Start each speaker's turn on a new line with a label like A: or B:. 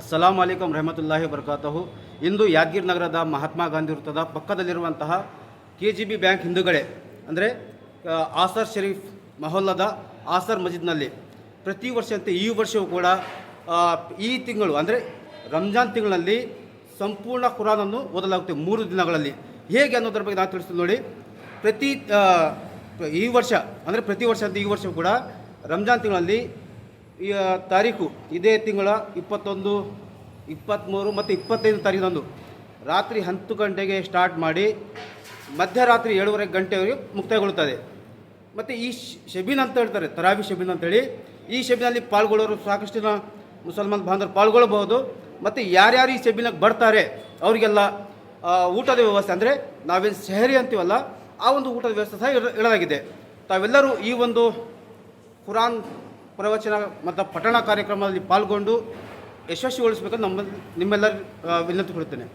A: ಅಸ್ಸಲಾಂ ಅಲೈಕಂ ರಹಮತುಲ್ಲಾಹಿ ಬರ್ಕಾತಹು ಇಂದು ಯಾದಗಿರಿ ನಗರದ ಮಹಾತ್ಮ ಗಾಂಧಿ ವೃತ್ತದ ಪಕ್ಕದಲ್ಲಿರುವಂತಹ ಕೆ ಜಿ ಬಿ ಬ್ಯಾಂಕ್ ಹಿಂದುಗಡೆ, ಅಂದರೆ ಆಸರ್ ಶರೀಫ್ ಮಹೊಲ್ಲದ ಆಸರ್ ಮಸ್ಜಿದ್ನಲ್ಲಿ ಪ್ರತಿ ವರ್ಷದಂತೆ ಈ ವರ್ಷವೂ ಕೂಡ ಈ ತಿಂಗಳು, ಅಂದರೆ, ರಂಜಾನ್ ತಿಂಗಳಲ್ಲಿ ಸಂಪೂರ್ಣ ಕುರಾನನ್ನು ಓದಲಾಗುತ್ತೆ ಮೂರು ದಿನಗಳಲ್ಲಿ. ಹೇಗೆ ಅನ್ನೋದ್ರ ಬಗ್ಗೆ ನಾನು ತಿಳಿಸ್ತೀನಿ ನೋಡಿ. ಪ್ರತಿ ಈ ವರ್ಷ, ಅಂದರೆ ಪ್ರತಿ ವರ್ಷ ಈ ವರ್ಷವೂ ಕೂಡ ರಂಜಾನ್ ತಿಂಗಳಲ್ಲಿ ಈ ತಾರೀಕು ಇದೇ ತಿಂಗಳ ಇಪ್ಪತ್ತೊಂದು ಇಪ್ಪತ್ತ್ಮೂರು ಮತ್ತು ಇಪ್ಪತ್ತೈದು ತಾರೀಕಿನಂದು ರಾತ್ರಿ ಹತ್ತು ಗಂಟೆಗೆ ಸ್ಟಾರ್ಟ್ ಮಾಡಿ ಮಧ್ಯರಾತ್ರಿ ಏಳುವರೆ ಗಂಟೆವರೆಗೆ ಮುಕ್ತಾಯಗೊಳ್ಳುತ್ತದೆ. ಮತ್ತು ಈ ಶಬೀನ್ ಅಂತ ಹೇಳ್ತಾರೆ, ತರಾವಿ ಶಬೀನ್ ಅಂತೇಳಿ ಈ ಶಬೀನಲ್ಲಿ ಪಾಲ್ಗೊಳ್ಳೋರು ಸಾಕಷ್ಟು ಜನ ಮುಸಲ್ಮಾನ್ ಬಾಂಧವರು ಪಾಲ್ಗೊಳ್ಳಬಹುದು. ಮತ್ತು ಯಾರ್ಯಾರು ಈ ಶಬೀನಾಗ ಬರ್ತಾರೆ, ಅವರಿಗೆಲ್ಲ ಊಟದ ವ್ಯವಸ್ಥೆ ಅಂದರೆ ನಾವೇನು ಶಹರಿ ಅಂತೀವಲ್ಲ, ಆ ಒಂದು ಊಟದ ವ್ಯವಸ್ಥೆ ಸಹ ಇಡ- ಇಡಲಾಗಿದೆ. ತಾವೆಲ್ಲರೂ ಈ ಒಂದು ಕುರಾನ್ ಪ್ರವಚನ ಮತ್ತು ಪಠಣ ಕಾರ್ಯಕ್ರಮದಲ್ಲಿ ಪಾಲ್ಗೊಂಡು ಯಶಸ್ವಿಗೊಳಿಸಬೇಕು ನಮ್ಮ ನಿಮ್ಮೆಲ್ಲರ ವಿನಂತಿ ಕೊಡುತ್ತೇನೆ.